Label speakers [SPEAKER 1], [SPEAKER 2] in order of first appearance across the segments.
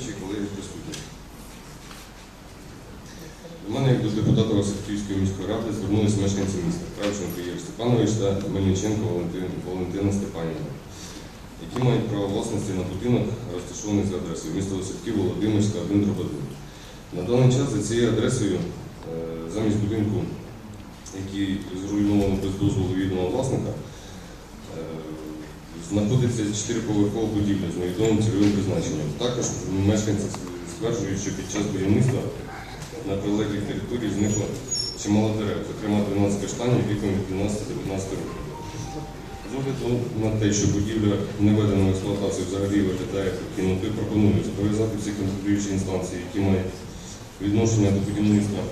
[SPEAKER 1] Доповідачі, колеги присутні. До мене, як до депутата Васильківської міської ради, звернулися мешканці міста Кравченко Ігор Степанович та Мельниченко Валентина Степанівна, які мають право власності на будинок, розташований за адресою міста Васильків, Володимирська, 1 дроб 1. На даний час за цією адресою, е, замість будинку, який зруйновано без дозволу відомого власника, знаходиться чотириповерхова будівля з невідомим цільовим призначенням. Також мешканці стверджують, що під час будівництва на прилеглій території зникло чимало дерев, зокрема 12 каштанів віком від 12 до 15 років. З огляду на те, що будівля не введена в експлуатацію взагалі виглядає як кинутою, пропоную зобов'язати всі контролюючі інстанції, які мають відношення до будівництва,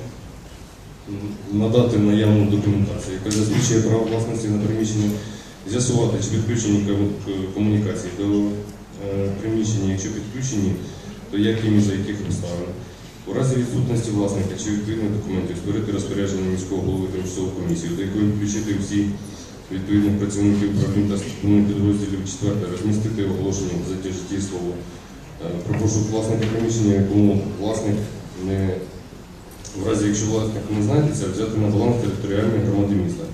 [SPEAKER 1] надати наявну документацію, яка засвідчує право власності на приміщення, з'ясувати, чи підключені комунікації до е, приміщення, якщо підключені, то як і за яких обставин. У разі відсутності власника чи відповідних документів створити розпорядження міського голови тимчасову комісію, до якої включити всі відповідних працівників управлінь та структурних підрозділів. Четверте, розмістити оголошення газеті житті слово е, про пошук власника приміщення, якому власник не в разі, якщо власник не знайдеться, взяти на баланс територіальної громади міста.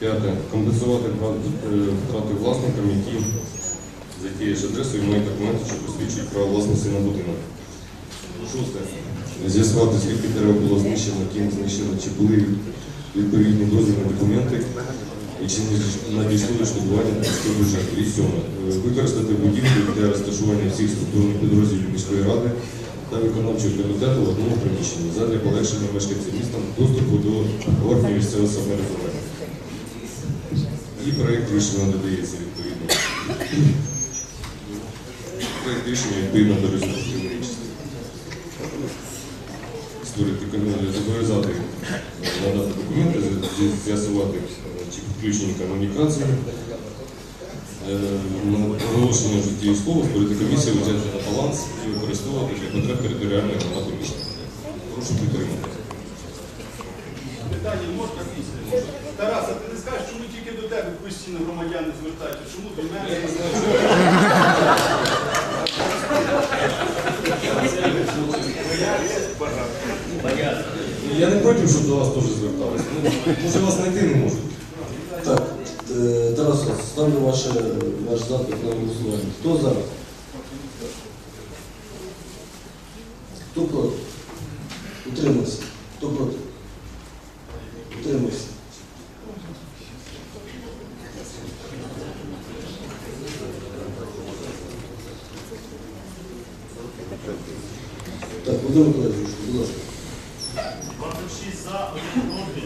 [SPEAKER 1] П'яте. Компенсувати е, втрати власникам, які за тією ж адресою мають документи, що посвідчують право власності на будинок. Шосте. З'ясувати, скільки дерев було знищено, ким знищено, чи були відповідні дозвільні документи, і чи не надійшло відшкодування та бюджету. І сьоме. Е, Використати будівлю для розташування всіх структурних підрозділів міської ради та виконавчого комітету в одному приміщенні задля полегшення мешканців міста доступу до органів місцевого самоврядування. І проєкт рішення додається відповідно. Проєкт рішення відповідно до результатів річності. Створити кон- зобов'язати надати документи, з'ясувати, чи підключені комунікації, е, оголошення в житті слова, створити комісію, взяти на баланс і використовувати для потреб територіальної громади міста. Прошу підтримати.
[SPEAKER 2] Питання можна після? Тараса, ти не скажеш, чому тільки до тебе постійно громадяни звертаються? Чому до мене?
[SPEAKER 1] Я не проти, щоб до вас теж зверталися. Ну, може вас знайти не можуть.
[SPEAKER 3] Так, е, Тарас, ставлю ваш запит на голосування. Хто за? Хто проти? Утримався. Хто проти? Утримався. Так, Володимир Миколаївич, будь ласка.
[SPEAKER 4] 26 за, 1 проти.